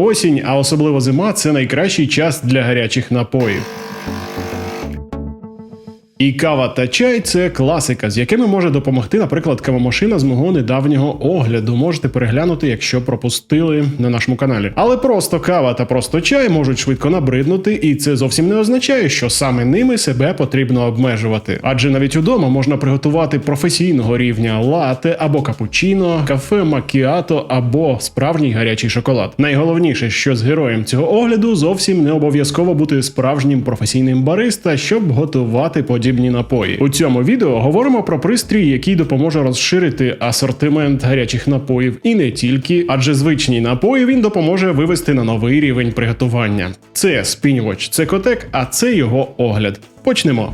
Осінь, а особливо зима це найкращий час для гарячих напоїв. І кава та чай це класика, з якими може допомогти, наприклад, кавомашина з мого недавнього огляду. Можете переглянути, якщо пропустили на нашому каналі. Але просто кава та просто чай можуть швидко набриднути, і це зовсім не означає, що саме ними себе потрібно обмежувати. Адже навіть удома можна приготувати професійного рівня лате або капучино, кафе макіато або справжній гарячий шоколад. Найголовніше, що з героєм цього огляду зовсім не обов'язково бути справжнім професійним бариста, щоб готувати подібні напої. У цьому відео говоримо про пристрій, який допоможе розширити асортимент гарячих напоїв і не тільки, адже звичні напої він допоможе вивести на новий рівень приготування. Це спінювач цекотек, а це його огляд. Почнемо.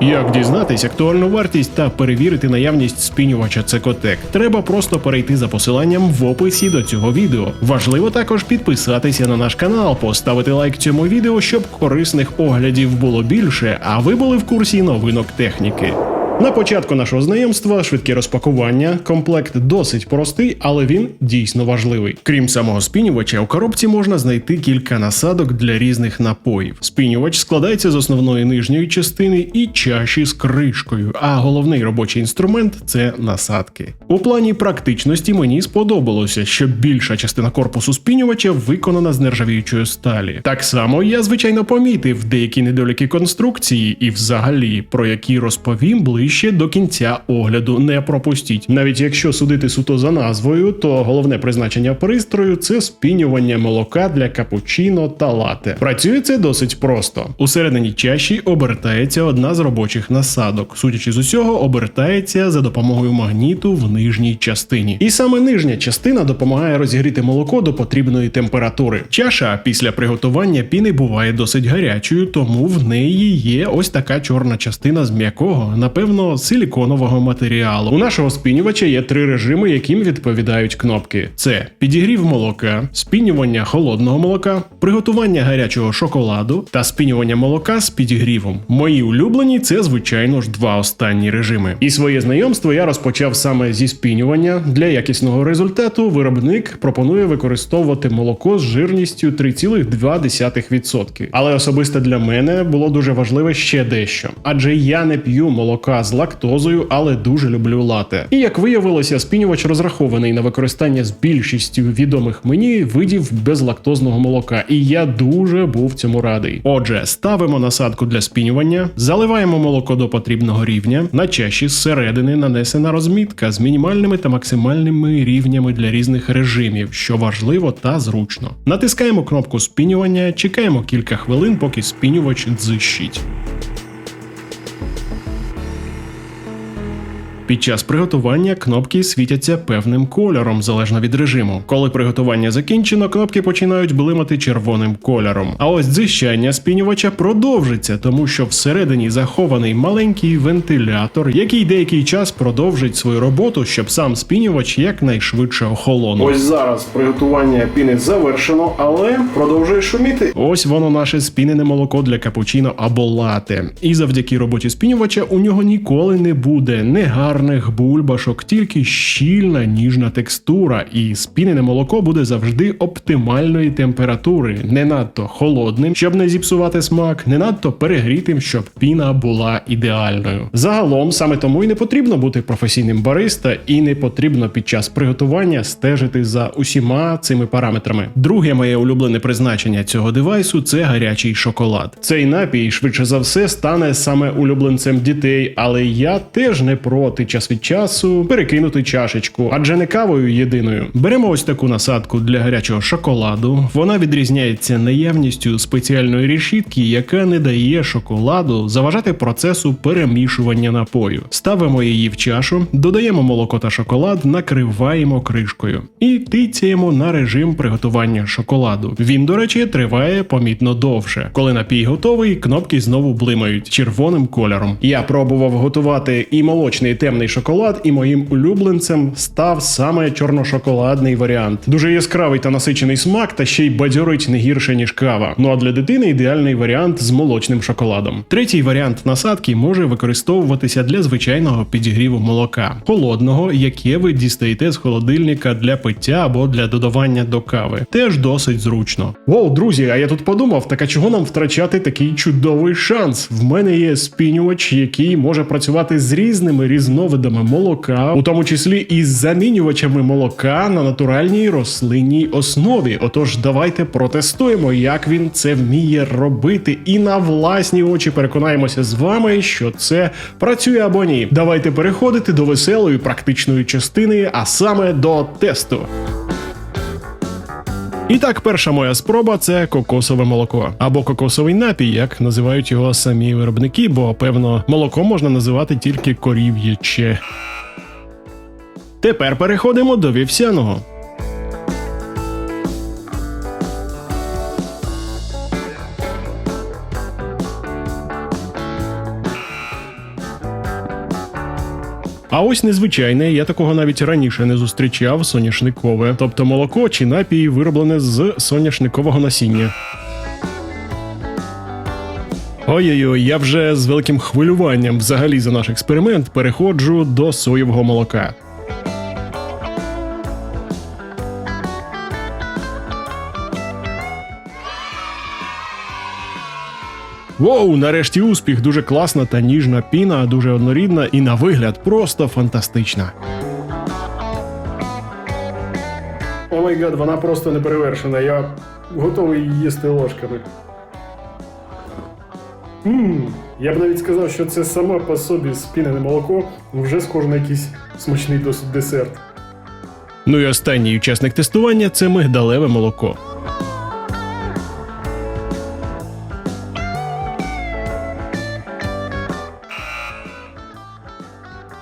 Як дізнатись актуальну вартість та перевірити наявність спінювача Цекотек? Треба просто перейти за посиланням в описі до цього відео. Важливо також підписатися на наш канал, поставити лайк цьому відео, щоб корисних оглядів було більше, а ви були в курсі новинок техніки. На початку нашого знайомства швидке розпакування. Комплект досить простий, але він дійсно важливий. Крім самого спінювача, у коробці можна знайти кілька насадок для різних напоїв. Спінювач складається з основної нижньої частини і чаші з кришкою, а головний робочий інструмент це насадки. У плані практичності мені сподобалося, що більша частина корпусу спінювача виконана з нержавіючої сталі. Так само я звичайно помітив деякі недоліки конструкції і, взагалі, про які розповім ближче ближче до кінця огляду. Не пропустіть. Навіть якщо судити суто за назвою, то головне призначення пристрою це спінювання молока для капучино та лате. Працює це досить просто. Усередині чаші обертається одна з робочих насадок. Судячи з усього, обертається за допомогою магніту в нижній частині. І саме нижня частина допомагає розігріти молоко до потрібної температури. Чаша після приготування піни буває досить гарячою, тому в неї є ось така чорна частина з м'якого, напевно силіконового матеріалу. У нашого спінювача є три режими, яким відповідають кнопки: це підігрів молока, спінювання холодного молока, приготування гарячого шоколаду та спінювання молока з підігрівом. Мої улюблені це, звичайно ж, два останні режими. І своє знайомство я розпочав саме зі спінювання. Для якісного результату виробник пропонує використовувати молоко з жирністю 3,2%. Але особисто для мене було дуже важливе ще дещо, адже я не п'ю молока з лактозою, але дуже люблю лате. І як виявилося, спінювач розрахований на використання з більшістю відомих мені видів безлактозного молока, і я дуже був цьому радий. Отже, ставимо насадку для спінювання, заливаємо молоко до потрібного рівня. На чаші зсередини нанесена розмітка з мінімальними та максимальними рівнями для різних режимів, що важливо та зручно. Натискаємо кнопку спінювання, чекаємо кілька хвилин, поки спінювач дзищить. Під час приготування кнопки світяться певним кольором залежно від режиму. Коли приготування закінчено, кнопки починають блимати червоним кольором. А ось дзищання спінювача продовжиться, тому що всередині захований маленький вентилятор, який деякий час продовжить свою роботу, щоб сам спінювач якнайшвидше охолонув. Ось зараз приготування піни завершено, але продовжує шуміти. Ось воно наше спінене молоко для капучино або лате. І завдяки роботі спінювача у нього ніколи не буде негарних бульбашок, тільки щільна ніжна текстура, і спінене молоко буде завжди оптимальної температури, не надто холодним, щоб не зіпсувати смак, не надто перегрітим, щоб піна була ідеальною. Загалом саме тому і не потрібно бути професійним бариста, і не потрібно під час приготування стежити за усіма цими параметрами. Друге моє улюблене призначення цього девайсу це гарячий шоколад. Цей напій швидше за все стане саме улюбленцем дітей, але я теж не проти час від часу перекинути чашечку, адже не кавою єдиною. Беремо ось таку насадку для гарячого шоколаду. Вона відрізняється наявністю спеціальної решітки, яка не дає шоколаду заважати процесу перемішування напою. Ставимо її в чашу, додаємо молоко та шоколад, накриваємо кришкою і тицяємо на режим приготування шоколаду. Він, до речі, триває помітно довше. Коли напій готовий, кнопки знову блимають червоним кольором. Я пробував готувати і молочний темний темний шоколад, і моїм улюбленцем став саме чорношоколадний варіант. Дуже яскравий та насичений смак, та ще й бадьорить не гірше ніж кава. Ну а для дитини ідеальний варіант з молочним шоколадом. Третій варіант насадки може використовуватися для звичайного підігріву молока, холодного, яке ви дістаєте з холодильника для пиття або для додавання до кави. Теж досить зручно. Воу, друзі, а я тут подумав, так а чого нам втрачати такий чудовий шанс? В мене є спінювач, який може працювати з різними різновидами молока, у тому числі і з замінювачами молока на натуральній рослинній основі. Отож, давайте протестуємо, як він це вміє робити, і на власні очі переконаємося з вами, що це працює або ні. Давайте переходити до веселої практичної частини, а саме до тесту. І так, перша моя спроба це кокосове молоко або кокосовий напій, як називають його самі виробники, бо певно молоко можна називати тільки корів'яче. Тепер переходимо до вівсяного. А ось незвичайне, я такого навіть раніше не зустрічав соняшникове, тобто молоко чи напій вироблене з соняшникового насіння. Ой-ой-ой, я вже з великим хвилюванням взагалі за наш експеримент переходжу до соєвого молока. Воу, нарешті успіх, дуже класна та ніжна піна, дуже однорідна і на вигляд просто фантастична. О май гад, вона просто неперевершена. Я готовий її їсти ложками. Ммм, я б навіть сказав, що це саме по собі спінене молоко вже схоже на якийсь смачний досить десерт. Ну і останній учасник тестування це мигдалеве молоко.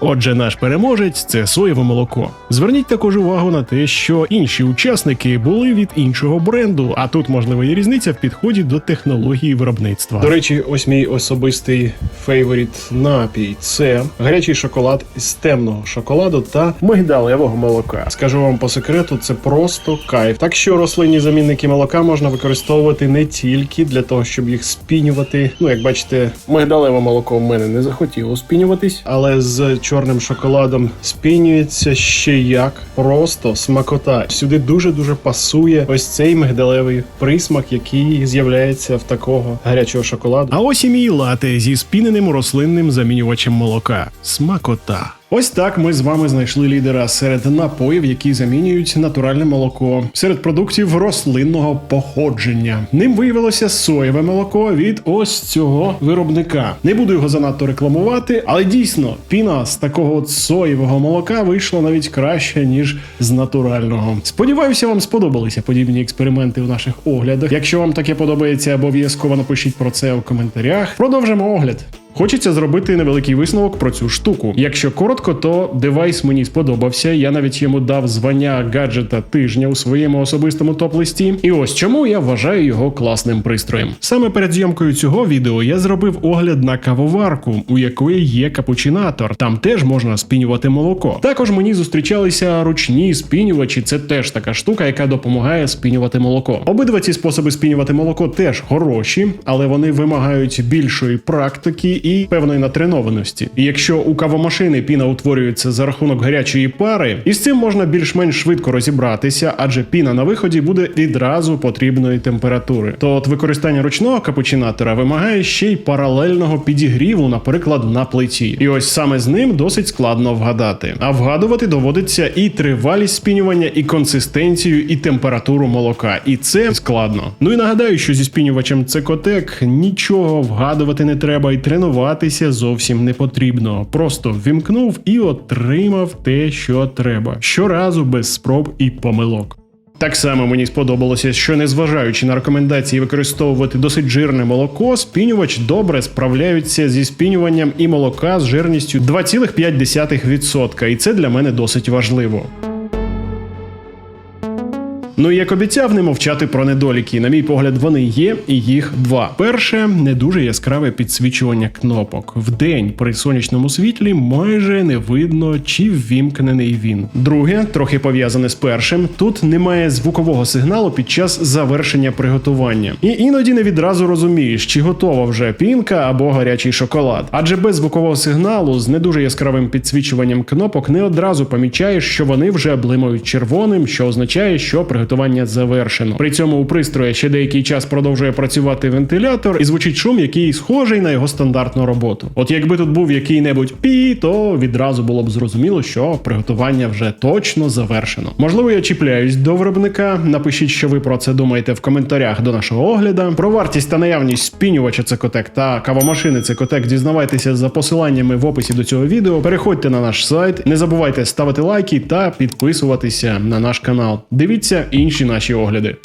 Отже, наш переможець це соєве молоко. Зверніть також увагу на те, що інші учасники були від іншого бренду, а тут можливо є різниця в підході до технології виробництва. До речі, ось мій особистий фейворіт напій це гарячий шоколад з темного шоколаду та мигдалевого молока. Скажу вам по секрету, це просто кайф. Так що рослинні замінники молока можна використовувати не тільки для того, щоб їх спінювати. Ну, як бачите, мигдалеве молоко в мене не захотіло спінюватись, але з чорним шоколадом спінюється ще як просто смакота. Сюди дуже дуже пасує ось цей мигдалевий присмак, який з'являється в такого гарячого шоколаду. А ось і мій лате зі спіненим рослинним замінювачем молока. Смакота. Ось так ми з вами знайшли лідера серед напоїв, які замінюють натуральне молоко, серед продуктів рослинного походження. Ним виявилося соєве молоко від ось цього виробника. Не буду його занадто рекламувати, але дійсно піна з такого от соєвого молока вийшла навіть краще ніж з натурального. Сподіваюся, вам сподобалися подібні експерименти у наших оглядах. Якщо вам таке подобається, обов'язково напишіть про це у коментарях. Продовжимо огляд. Хочеться зробити невеликий висновок про цю штуку. Якщо коротко, то девайс мені сподобався. Я навіть йому дав звання гаджета тижня у своєму особистому топ-листі. І ось чому я вважаю його класним пристроєм. Саме перед зйомкою цього відео я зробив огляд на кавоварку, у якої є капучинатор. Там теж можна спінювати молоко. Також мені зустрічалися ручні спінювачі. Це теж така штука, яка допомагає спінювати молоко. Обидва ці способи спінювати молоко теж хороші, але вони вимагають більшої практики і певної натренованості. І якщо у кавомашини піна утворюється за рахунок гарячої пари, і з цим можна більш-менш швидко розібратися, адже піна на виході буде відразу потрібної температури. То от використання ручного капучинатора вимагає ще й паралельного підігріву, наприклад, на плиті. І ось саме з ним досить складно вгадати. А вгадувати доводиться і тривалість спінювання, і консистенцію, і температуру молока. І це складно. Ну і нагадаю, що зі спінювачем Цекотек нічого вгадувати не треба і тренувати тренуватися зовсім не потрібно. Просто вімкнув і отримав те, що треба. Щоразу без спроб і помилок. Так само мені сподобалося, що незважаючи на рекомендації використовувати досить жирне молоко, спінювач добре справляються зі спінюванням і молока з жирністю 2,5%. І це для мене досить важливо. Ну і як обіцяв, не мовчати про недоліки. На мій погляд, вони є, і їх два. Перше не дуже яскраве підсвічування кнопок. Вдень при сонячному світлі майже не видно, чи ввімкнений він. Друге, трохи пов'язане з першим. Тут немає звукового сигналу під час завершення приготування. І іноді не відразу розумієш, чи готова вже пінка або гарячий шоколад. Адже без звукового сигналу з не дуже яскравим підсвічуванням кнопок не одразу помічаєш, що вони вже блимають червоним, що означає, що приготування завершено. При цьому у пристрої ще деякий час продовжує працювати вентилятор і звучить шум, який схожий на його стандартну роботу. От якби тут був який-небудь пі, то відразу було б зрозуміло, що приготування вже точно завершено. Можливо, я чіпляюсь до виробника. Напишіть, що ви про це думаєте в коментарях до нашого огляду. Про вартість та наявність спінювача Цекотек та кавомашини Цекотек дізнавайтеся за посиланнями в описі до цього відео. Переходьте на наш сайт, не забувайте ставити лайки та підписуватися на наш канал. Дивіться інші наші огляди.